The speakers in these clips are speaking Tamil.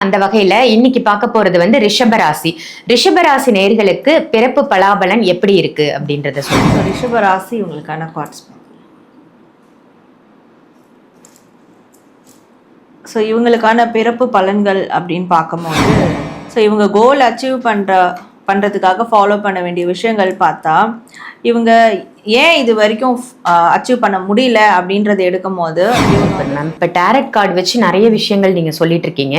அந்த வகையில இன்னைக்கு பார்க்க போறது வந்து ரிஷபராசி ரிஷபராசி நேர்களுக்கு பிறப்பு பலாபலன் எப்படி இருக்கு அப்படின்றத சொல்லுங்க. ரிஷபராசி உங்களுக்கான கார்ட்ஸ் ஸோ இவங்களுக்கான பிறப்பு பலன்கள் அப்படின்னு பார்க்கும்போது ஸோ இவங்க கோல் அச்சீவ் பண்ணுற பண்ணுறதுக்காக ஃபாலோ பண்ண வேண்டிய விஷயங்கள் பார்த்தா இவங்க ஏன் இது வரைக்கும் அச்சீவ் பண்ண முடியல அப்படின்றத எடுக்கும் போது மேம் இப்ப டேரட் கார்டு வச்சு நிறைய விஷயங்கள் நீங்க சொல்லிட்டு இருக்கீங்க.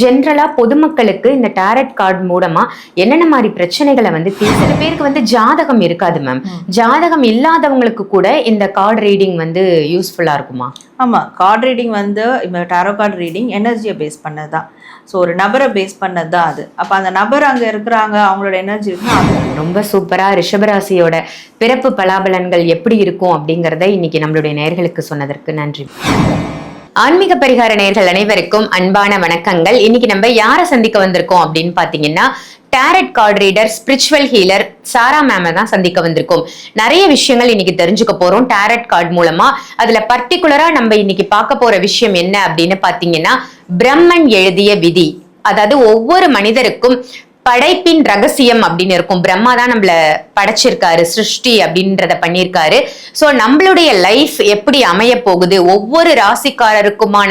ஜென்ரலா பொதுமக்களுக்கு இந்த டேரட் கார்டு மூலமா என்னென்ன மாதிரி பிரச்சனைகளை வந்து சில பேருக்கு வந்து ஜாதகம் இருக்காது மேம் ஜாதகம் இல்லாதவங்களுக்கு கூட இந்த கார்டு ரீடிங் வந்து யூஸ்ஃபுல்லா இருக்குமா? ஆமாம் கார்ட் ரீடிங் வந்து இப்போ டேரோ கார்டு ரீடிங் எனர்ஜியை பேஸ் பண்ணது தான் ஸோ ஒரு நபரை பேஸ் பண்ணது தான் அது. அப்போ அந்த நபர் அங்கே இருக்கிறாங்க அவங்களோட எனர்ஜி இருக்குன்னா அது ரொம்ப சூப்பரா ரிஷபராசியோட பிறப்பு பலாபலன்கள் எப்படி இருக்கும் அப்படிங்கறத இன்னைக்கு நம்மளுடைய நேர்களுக்கு சொன்னதற்கு நன்றி. ஆன்மீக பரிகார நேர்கள் அனைவருக்கும் அன்பான வணக்கங்கள். இன்னைக்கு நம்ம யாரை சந்திக்க வந்திருக்கோம் அப்படின்னு பாத்தீங்கன்னா tarot card reader spiritual healer Sara மேமை தான் சந்திக்க வந்திருக்கோம். நிறைய விஷயங்கள் இன்னைக்கு தெரிஞ்சுக்க போறோம் டேரட் கார்டு மூலமா. அதுல பர்டிகுலரா நம்ம இன்னைக்கு பார்க்க போற விஷயம் என்ன அப்படின்னு பாத்தீங்கன்னா பிரம்மன் எழுதிய விதி. அதாவது ஒவ்வொரு மனிதருக்கும் படைப்பின் ரகசியம் அப்படின்னு இருக்கும். பிரம்மா தான் நம்மள படைச்சிருக்காரு சிருஷ்டி அப்படின்றத பண்ணியிருக்காரு ஸோ நம்மளுடைய லைஃப் எப்படி அமைய போகுது? ஒவ்வொரு ராசிக்காரருக்குமான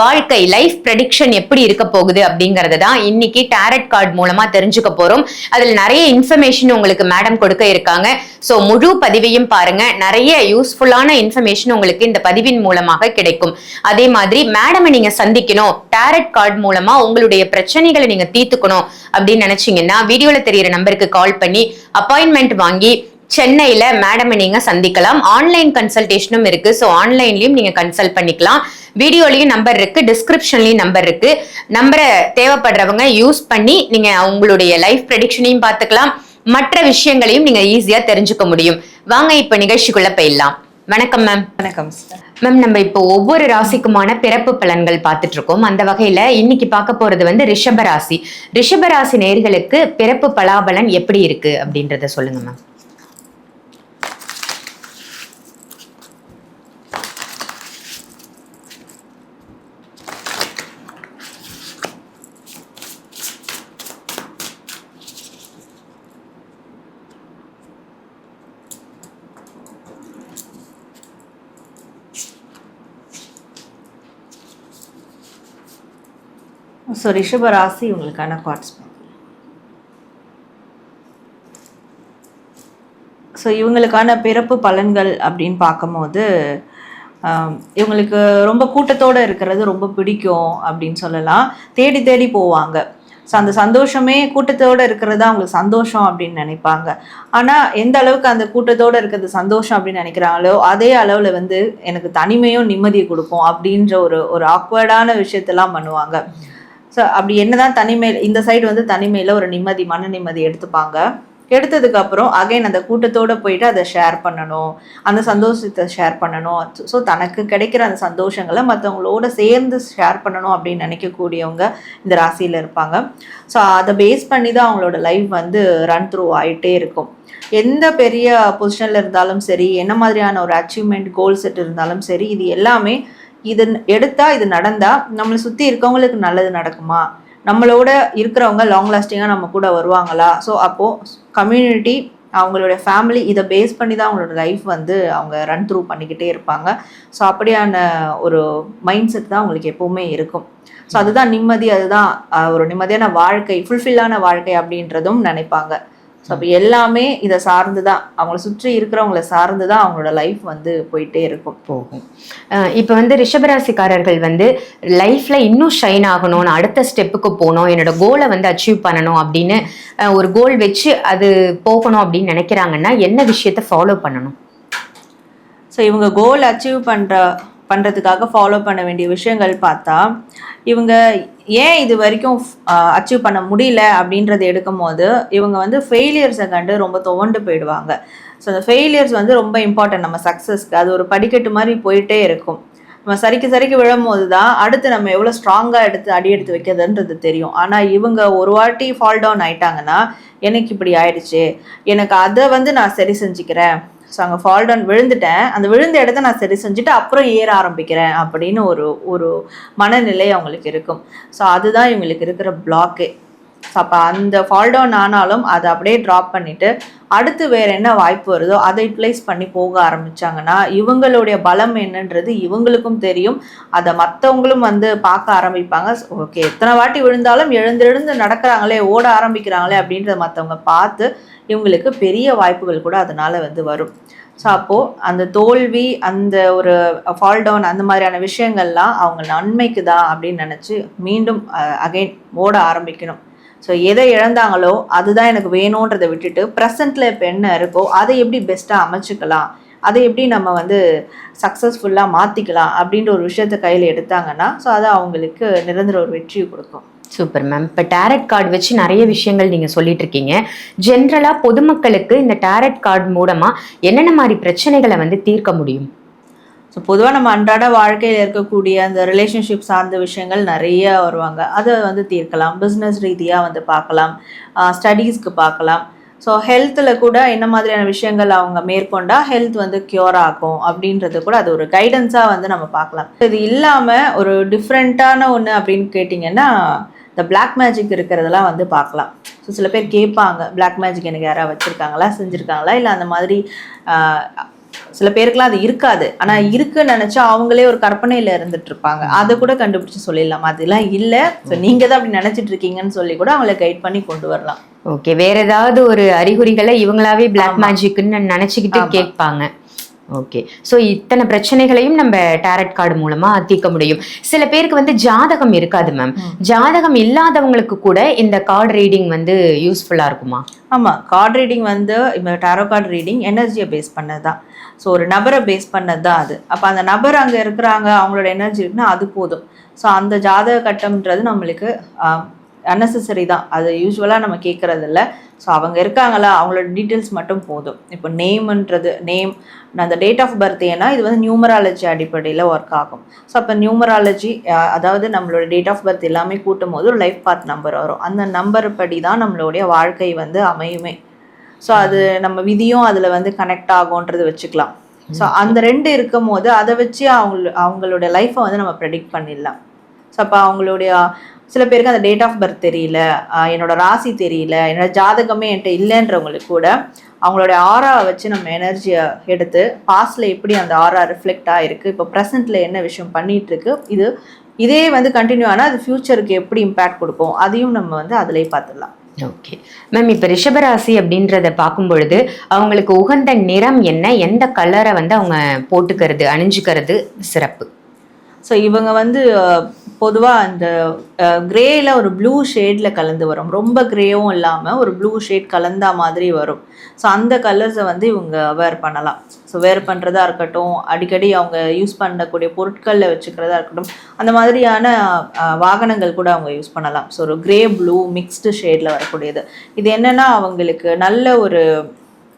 வாழ்க்கை லைஃப் ப்ரெடிக்ஷன் எப்படி இருக்க போகுது அப்படிங்கறத தான் இன்னைக்கு டேரட் கார்டு மூலமா தெரிஞ்சுக்க போறோம். அதுல நிறைய இன்ஃபர்மேஷன் உங்களுக்கு மேடம் கொடுக்க இருக்காங்க. ஸோ முழு பதிவையும் பாருங்க. நிறைய யூஸ்ஃபுல்லான இன்ஃபர்மேஷன் உங்களுக்கு இந்த பதிவின் மூலமாக கிடைக்கும். அதே மாதிரி மேடமை நீங்க சந்திக்கணும். டேரட் கார்டு மூலமா உங்களுடைய பிரச்சனைகளை நீங்க தீர்த்துக்கணும் அப்படின்னு நினைச்சீங்கன்னா வீடியோல தெரியிற நம்பருக்கு கால் பண்ணி அப்பாயின்மெண்ட் வாங்கி சென்னையில மேடம் நீங்க சந்திக்கலாம். ஆன்லைன் கன்சல்டேஷனும் இருக்கு. ஸோ ஆன்லைன்லயும் நீங்க கன்சல்ட் பண்ணிக்கலாம். வீடியோலயும் நம்பர் இருக்கு. டிஸ்கிரிப்ஷன்லயும் நம்பர் இருக்கு. நம்பரை தேவைப்படுறவங்க யூஸ் பண்ணி நீங்க உங்களுடைய லைஃப் ப்ரெடிக்ஷனையும் பார்த்துக்கலாம். மற்ற விஷயங்களையும் நீங்க ஈஸியா தெரிஞ்சுக்க முடியும். வாங்க இப்ப நிகழ்ச்சிக்குள்ள போயிடலாம். வணக்கம் மேம் வணக்கம் சார் மேம் நம்ம இப்போ ஒவ்வொரு ராசிக்குமான பிறப்பு பலன்கள் பார்த்துட்டு இருக்கோம் அந்த வகையில இன்னைக்கு பார்க்க போறது வந்து ரிஷபராசி ரிஷபராசி நேர்களுக்கு பிறப்பு பலாபலன் எப்படி இருக்கு அப்படின்றத சொல்லுங்க மேம் ஸோ ரிஷப ராசி உங்களுக்கான கார்ட்ஸ் ஸோ இவங்களுக்கான பிறப்பு பலன்கள் அப்படின்னு பார்க்கும்போது இவங்களுக்கு ரொம்ப கூட்டத்தோடு இருக்கிறது ரொம்ப பிடிக்கும் அப்படின்னு சொல்லலாம். தேடி தேடி போவாங்க. ஸோ அந்த சந்தோஷமே கூட்டத்தோடு இருக்கிறது தான் அவங்களுக்கு சந்தோஷம் அப்படின்னு நினைப்பாங்க. ஆனால் எந்த அளவுக்கு அந்த கூட்டத்தோடு இருக்கிறது சந்தோஷம் அப்படின்னு நினைக்கிறாங்களோ அதே அளவில் வந்து எனக்கு தனிமையும் நிம்மதியை கொடுக்கும் அப்படின்ற ஒரு ஒரு ஆக்வர்டான விஷயத்தெல்லாம் பண்ணுவாங்க. ஸோ அப்படி என்னதான் தனிமை இந்த சைடு வந்து தனிமையில் ஒரு நிம்மதி மன நிம்மதி எடுத்துப்பாங்க. எடுத்ததுக்கு அப்புறம் அகைன் அந்த கூட்டத்தோட போயிட்டு அதை ஷேர் பண்ணணும். அந்த சந்தோஷத்தை ஷேர் பண்ணணும். ஸோ தனக்கு கிடைக்கிற அந்த சந்தோஷங்களை மற்றவங்களோட சேர்ந்து ஷேர் பண்ணணும் அப்படின்னு நினைக்கக்கூடியவங்க இந்த ராசியில் இருப்பாங்க. ஸோ அதை பேஸ் பண்ணி தான் அவங்களோட லைஃப் வந்து ரன் த்ரூ ஆகிட்டே இருக்கும். எந்த பெரிய பொசிஷனில் இருந்தாலும் சரி என்ன மாதிரியான ஒரு அச்சீவ்மெண்ட் கோல் செட் இருந்தாலும் சரி இது எல்லாமே இது எடுத்தா இது நடந்தா நம்மளை சுற்றி இருக்கவங்களுக்கு நல்லது நடக்குமா? நம்மளோட இருக்கிறவங்க லாங் லாஸ்டிங்காக நம்ம கூட வருவாங்களா? ஸோ அப்போது கம்யூனிட்டி அவங்களோட ஃபேமிலி இதை பேஸ் பண்ணி தான் அவங்களோட லைஃப் வந்து அவங்க ரன் த்ரூ பண்ணிக்கிட்டே இருப்பாங்க. ஸோ அப்படியான ஒரு மைண்ட் செட் தான் அவங்களுக்கு எப்போவுமே இருக்கும். ஸோ அதுதான் நிம்மதி அதுதான் ஒரு நிம்மதியான வாழ்க்கை ஃபுல்ஃபில்லான வாழ்க்கை அப்படின்றதும் நினைப்பாங்க. ஸோ அப்போ எல்லாமே இதை சார்ந்து தான் அவங்கள சுற்றி இருக்கிறவங்கள சார்ந்து தான் அவங்களோட லைஃப் வந்து போயிட்டே இருக்கும். போகும். இப்ப வந்து ரிஷபராசிக்காரர்கள் வந்து லைஃப்ல இன்னும் ஷைன் ஆகணும் நான் அடுத்த ஸ்டெப்புக்கு போகணும் என்னோட கோலை வந்து அச்சீவ் பண்ணணும் அப்படின்னு ஒரு கோல் வச்சு அது போகணும் அப்படின்னு நினைக்கிறாங்கன்னா என்ன விஷயத்த ஃபாலோ பண்ணணும்? ஸோ இவங்க கோல் அச்சீவ் பண்ணுற பண்ணுறதுக்காக ஃபாலோ பண்ண வேண்டிய விஷயங்கள் பார்த்தா இவங்க ஏன் இது வரைக்கும் அச்சீவ் பண்ண முடியல அப்படின்றத எடுக்கும் போது இவங்க வந்து ஃபெயிலியர்ஸை கண்டு ரொம்ப துவண்டு போயிடுவாங்க. ஸோ அந்த ஃபெயிலியர்ஸ் வந்து ரொம்ப இம்பார்ட்டன்ட் நம்ம சக்ஸஸ்க்கு அது ஒரு படிக்கட்டு மாதிரி போயிட்டே இருக்கும். நம்ம சரிக்கு சரிக்கு விழும்போது தான் அடுத்து நம்ம எவ்வளோ ஸ்ட்ராங்காக எடுத்து அடி எடுத்து வைக்கிறதுன்றது தெரியும். ஆனால் இவங்க ஒரு வாட்டி ஃபால் டவுன் ஆயிட்டாங்கன்னா எனக்கு இப்படி ஆயிடுச்சு. எனக்கு அதை வந்து நான் சரி செஞ்சுக்கிறேன். ஸோ அங்கே ஃபால் டவுன் விழுந்துட்டேன். அந்த விழுந்த இடத்த நான் சரி செஞ்சுட்டு அப்புறம் ஏற ஆரம்பிக்கிறேன் அப்படின்னு ஒரு ஒரு மனநிலை அவங்களுக்கு இருக்கும். ஸோ அதுதான் இவங்களுக்கு இருக்கிற பிளாக்கே ஸோ அப்போ அந்த ஃபால் டவுன் ஆனாலும் அதை அப்படியே ட்ராப் பண்ணிட்டு அடுத்து வேற என்ன வாய்ப்பு வருதோ அதை யூட்டிலைஸ் பண்ணி போக ஆரம்பிச்சாங்கன்னா இவங்களுடைய பலம் என்னன்றது இவங்களுக்கும் தெரியும். அதை மற்றவங்களும் வந்து பார்க்க ஆரம்பிப்பாங்க. ஓகே எத்தனை வாட்டி விழுந்தாலும் எழுந்தெழுந்து நடக்கிறாங்களே ஓட ஆரம்பிக்கிறாங்களே அப்படின்றத மற்றவங்க பார்த்து இவங்களுக்கு பெரிய வாய்ப்புகள் கூட அதனால வந்து வரும். ஸோ அப்போது அந்த தோல்வி அந்த ஒரு ஃபால் டவுன் அந்த மாதிரியான விஷயங்கள்லாம் அவங்க நன்மைக்கு தான் அப்படின்னு நினச்சி மீண்டும் அகைன் ஓட ஆரம்பிக்கணும். ஸோ எதை இழந்தாங்களோ அதுதான் எனக்கு வேணுன்றதை விட்டுட்டு ப்ரெசண்ட்டில் இப்போ என்ன இருக்கோ அதை எப்படி பெஸ்ட்டாக அமைச்சுக்கலாம்? அதை எப்படி நம்ம வந்து சக்ஸஸ்ஃபுல்லாக மாற்றிக்கலாம் அப்படின்ற ஒரு விஷயத்தை கையில் எடுத்தாங்கன்னா ஸோ அது அவங்களுக்கு நிரந்தர ஒரு வெற்றியை கொடுக்கும். சூப்பர் மேம் இப்போ டேரட் கார்டு வச்சு நிறைய விஷயங்கள் நீங்கள் சொல்லிட்டு இருக்கீங்க. ஜென்ரலாக பொதுமக்களுக்கு இந்த டேரட் கார்டு மூலமாக என்னென்ன மாதிரி பிரச்சனைகளை வந்து தீர்க்க முடியும்? ஸோ பொதுவாக நம்ம அன்றாட வாழ்க்கையில் இருக்கக்கூடிய அந்த ரிலேஷன்ஷிப் சார்ந்த விஷயங்கள் நிறைய வருவாங்க. அதை வந்து தீர்க்கலாம். பிஸ்னஸ் ரீதியாக வந்து பார்க்கலாம். ஸ்டடீஸ்க்கு பார்க்கலாம். ஸோ ஹெல்த்தில் கூட என்ன மாதிரியான விஷயங்கள் அவங்க மேற்கொண்டா ஹெல்த் வந்து க்யூர் ஆகும் அப்படின்றது கூட அது ஒரு கைடன்ஸாக வந்து நம்ம பார்க்கலாம். இது இல்லாமல் ஒரு டிஃப்ரெண்ட்டான ஒன்று அப்படின்னு கேட்டிங்கன்னா இந்த பிளாக் மேஜிக் இருக்கிறதெல்லாம் வந்து பார்க்கலாம். ஸோ சில பேர் கேட்பாங்க பிளாக் மேஜிக் எனக்கு யாராவது வச்சுருக்காங்களா? செஞ்சுருக்காங்களா? இல்லை அந்த மாதிரி சில பேருக்குலாம் அது இருக்காது. ஆனா இருக்குன்னு நினைச்சா அவங்களே ஒரு கற்பனையில இருந்துட்டு இருப்பாங்க. அதை கூட கண்டுபிடிச்சு சொல்லிடலாம். அதெல்லாம் இல்ல. நீங்க தான் அப்படி நினைச்சிட்டு இருக்கீங்கன்னு சொல்லி கூட அவங்கள கைட் பண்ணி கொண்டு வரலாம். ஓகே வேற ஏதாவது ஒரு அறிகுறிகளை இவங்களாவே பிளாக். மேஜிக்னு நினைச்சுக்கிட்டு. கேட்பாங்க. ஓகே ஸோ இத்தனை பிரச்சனைகளையும் நம்ம டேரட் கார்டு மூலமா தீர்க்க முடியும். சில பேருக்கு வந்து ஜாதகம் இருக்காது மேம். ஜாதகம் இல்லாதவங்களுக்கு கூட இந்த கார்டு ரீடிங் வந்து யூஸ்ஃபுல்லா இருக்குமா? ஆமா. கார்ட் ரீடிங் வந்து டாரோ கார்டு ரீடிங் எனர்ஜியை பேஸ் பண்ணது தான் ஸோ ஒரு நபரை பேஸ் பண்ணது தான் அது. அப்போ அந்த நபர் அங்கே இருக்கிறாங்க அவங்களோட எனர்ஜி இருக்குன்னா அது போதும். ஸோ அந்த ஜாதக கட்டம்ன்றது நம்மளுக்கு அன்னெசரி தான். அது யூஸ்வலாக நம்ம கேட்குறது இல்லை ஸோ அவங்க இருக்காங்களா அவங்களோட டீட்டெயில்ஸ் மட்டும் போதும். இப்போ நேம்ன்றது நேம் அந்த டேட் ஆஃப் பர்த் ஏன்னா இது வந்து நியூமராலஜி அடிப்படையில் ஒர்க் ஆகும். ஸோ அப்போ நியூமராலஜி அதாவது நம்மளோட டேட் ஆஃப் பர்த் எல்லாமே கூட்டும் போது ஒரு லைஃப் பாத் நம்பர் வரும். அந்த நம்பர் படி தான் நம்மளுடைய வாழ்க்கை வந்து அமையுமே. ஸோ அது நம்ம விதியும் அதில் வந்து கனெக்ட் ஆகும்ன்றது வச்சுக்கலாம். ஸோ அந்த ரெண்டு இருக்கும் போது அதை வச்சு அவங்க அவங்களோட லைஃப்பை வந்து நம்ம ப்ரெடிக்ட் பண்ணிடலாம். ஸோ அப்போ அவங்களுடைய சில பேருக்கு அந்த டேட் ஆஃப் பர்த் தெரியல என்னோட ராசி தெரியல என்னோட ஜாதகமே என்கிட்ட இல்லைன்றவங்களுக்கு கூட அவங்களுடைய ஆராவை வச்சு நம்ம எனர்ஜியை எடுத்து பாஸ்டில் எப்படி அந்த ஆரா ரிஃப்ளெக்ட் ஆகிருக்கு இப்போ ப்ரெசென்ட்ல என்ன விஷயம் பண்ணிகிட்ருக்கு இது இதே வந்து கண்டினியூ ஆனால் அது ஃப்யூச்சருக்கு எப்படி இம்பேக்ட் கொடுக்கும் அதையும் நம்ம வந்து அதிலே பார்த்துடலாம். ஓகே மேம் இப்போ ரிஷபராசி அப்படின்றத பார்க்கும் பொழுது அவங்களுக்கு உகந்த நிறம் என்ன? எந்த கலரை வந்து அவங்க போட்டுக்கிறது அணிஞ்சுக்கிறது சிறப்பு? ஸோ இவங்க வந்து பொதுவாக அந்த கிரேயில் ஒரு ப்ளூ ஷேடில் கலந்து வரும். ரொம்ப கிரேவும் இல்லாமல் ஒரு ப்ளூ ஷேட் கலந்தா மாதிரி வரும். ஸோ அந்த கலர்ஸை வந்து இவங்க வேர் பண்ணலாம். ஸோ வேர் பண்ணுறதா இருக்கட்டும் அடிக்கடி அவங்க யூஸ் பண்ணக்கூடிய பொருட்களில் வச்சுக்கிறதா இருக்கட்டும் அந்த மாதிரியான வாகனங்கள் கூட அவங்க யூஸ் பண்ணலாம். ஸோ ஒரு கிரே ப்ளூ மிக்ஸ்டு ஷேடில் வரக்கூடியது. இது என்னென்னா அவங்களுக்கு நல்ல ஒரு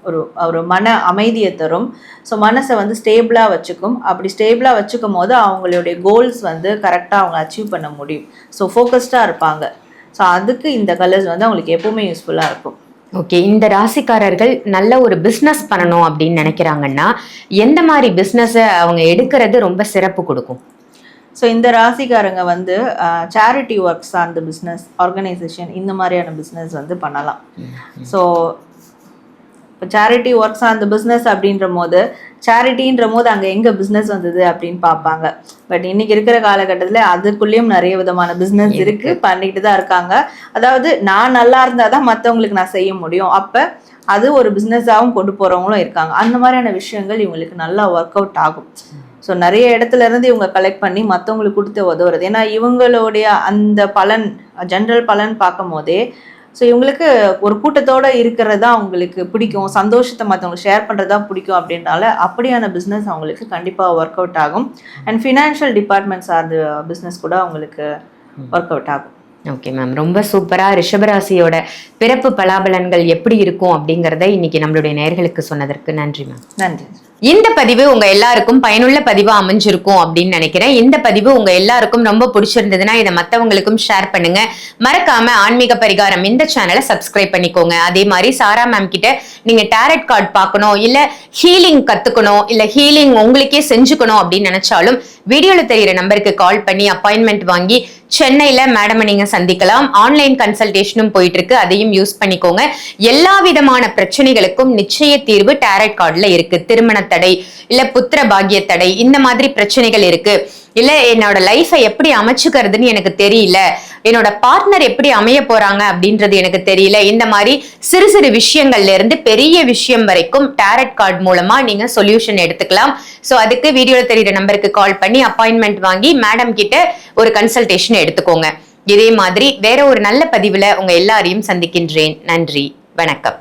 ஒரு ஒரு மன அமைதியை தரும். ஸோ மனசை வந்து ஸ்டேபிளாக வச்சுக்கும். அப்படி ஸ்டேபிளாக வச்சுக்கும் போது அவங்களுடைய கோல்ஸ் வந்து கரெக்டாக அவங்க அச்சீவ் பண்ண முடியும். ஸோ ஃபோக்கஸ்டாக இருப்பாங்க. ஸோ அதுக்கு இந்த கலர்ஸ் வந்து அவங்களுக்கு எப்பவுமே யூஸ்ஃபுல்லாக இருக்கும். ஓகே இந்த ராசிக்காரர்கள் நல்ல ஒரு பிஸ்னஸ் பண்ணணும் அப்படின்னு நினைக்கிறாங்கன்னா எந்த மாதிரி பிஸ்னஸை அவங்க எடுக்கிறது ரொம்ப சிறப்பு கொடுக்கும்? ஸோ இந்த ராசிக்காரங்க வந்து சேரிட்டி ஒர்க்ஸ் அந்த பிஸ்னஸ் ஆர்கனைசேஷன் இந்த மாதிரியான பிஸ்னஸ் வந்து பண்ணலாம். ஸோ இப்போ சேரிட்டி ஒர்க்ஸ் அந்த பிஸ்னஸ் அப்படின்ற போது சேரிட்டின்ற போது அங்கே எங்கே பிஸ்னஸ் வந்தது அப்படின்னு பார்ப்பாங்க. பட் இன்னைக்கு இருக்கிற காலகட்டத்தில் அதுக்குள்ளேயும் நிறைய விதமான பிஸ்னஸ் இருக்கு. பண்ணிட்டு தான் இருக்காங்க. அதாவது நான் நல்லா இருந்தால் தான் மற்றவங்களுக்கு நான் செய்ய முடியும். அப்போ அது ஒரு பிஸ்னஸாகவும் கொண்டு போகிறவங்களும் இருக்காங்க. அந்த மாதிரியான விஷயங்கள் இவங்களுக்கு நல்லா ஒர்க் அவுட் ஆகும். ஸோ நிறைய இடத்துல இருந்து இவங்க கலெக்ட் பண்ணி மற்றவங்களுக்கு கொடுத்து உதவுறது. ஏன்னா இவங்களுடைய அந்த பலன் ஜென்ரல் பலன் பார்க்கும் போதே ஸோ இவங்களுக்கு ஒரு கூட்டத்தோடு இருக்கிறது தான் அவங்களுக்கு பிடிக்கும் சந்தோஷத்தை மற்றவங்களுக்கு ஷேர் பண்ணுறது தான் பிடிக்கும் அப்படின்றனால அப்படியான பிஸ்னஸ் அவங்களுக்கு கண்டிப்பாக ஒர்க் அவுட் ஆகும். அண்ட் ஃபினான்ஷியல் டிபார்ட்மெண்ட் சார்ந்த பிஸ்னஸ் கூட அவங்களுக்கு ஒர்க் அவுட் ஆகும். ஓகே மேம் ரொம்ப சூப்பரா ரிஷபராசியோட பிறப்பு பலாபலன்கள் எப்படி இருக்கும் அப்படிங்கறத இன்னைக்கு நம்மளுடைய நேர்களுக்கு சொன்னதற்கு நன்றி மேம் நன்றி. இந்த பதிவு உங்க எல்லாருக்கும் பயனுள்ள பதிவா அமைஞ்சிருக்கும் அப்படின்னு நினைக்கிறேன். இந்த பதிவு உங்க எல்லாருக்கும் ரொம்ப பிடிச்சிருந்ததுன்னா இதை மத்தவங்களுக்கும் ஷேர் பண்ணுங்க. மறக்காம ஆன்மீக பரிகாரம் இந்த சேனலை சப்ஸ்கிரைப் பண்ணிக்கோங்க. அதே மாதிரி சாரா மேம் கிட்ட நீங்க டேரட் கார்டு பார்க்கணும் இல்ல ஹீலிங் கத்துக்கணும் இல்ல ஹீலிங் உங்களுக்கே செஞ்சுக்கணும் அப்படின்னு நினைச்சாலும் வீடியோல தெரியிற நம்பருக்கு கால் பண்ணி அப்பாயின்மெண்ட் வாங்கி சென்னையில மேடம் நீங்க சந்திக்கலாம். ஆன்லைன் கன்சல்டேஷனும் போயிட்டு இருக்கு அதையும் யூஸ் பண்ணிக்கோங்க. எல்லா விதமான பிரச்சனைகளுக்கும் நிச்சய தீர்வு டேரட் கார்டுல இருக்கு. திருமண தடை இல்ல புத்திர பாகிய தடை இந்த மாதிரி பிரச்சனைகள் இருக்கு. இல்ல என்னோட லைஃபை எப்படி அமைச்சுக்கிறதுன்னு எனக்கு தெரியல. என்னோட பார்ட்னர் எப்படி அமைய போறாங்க அப்படின்றது எனக்கு தெரியல. இந்த மாதிரி சிறு சிறு விஷயங்கள்ல இருந்து பெரிய விஷயம் வரைக்கும் டேரட் கார்டு மூலமா நீங்க சொல்யூஷன் எடுத்துக்கலாம். சோ அதுக்கு வீடியோல தெரியுற நம்பருக்கு கால் பண்ணி அப்பாயின்மெண்ட் வாங்கி மேடம் கிட்ட ஒரு கன்சல்டேஷன் எடுத்துக்கோங்க. இதே மாதிரி வேற ஒரு நல்ல பதிவுல உங்க எல்லாரையும் சந்திக்கின்றேன். நன்றி. வணக்கம்.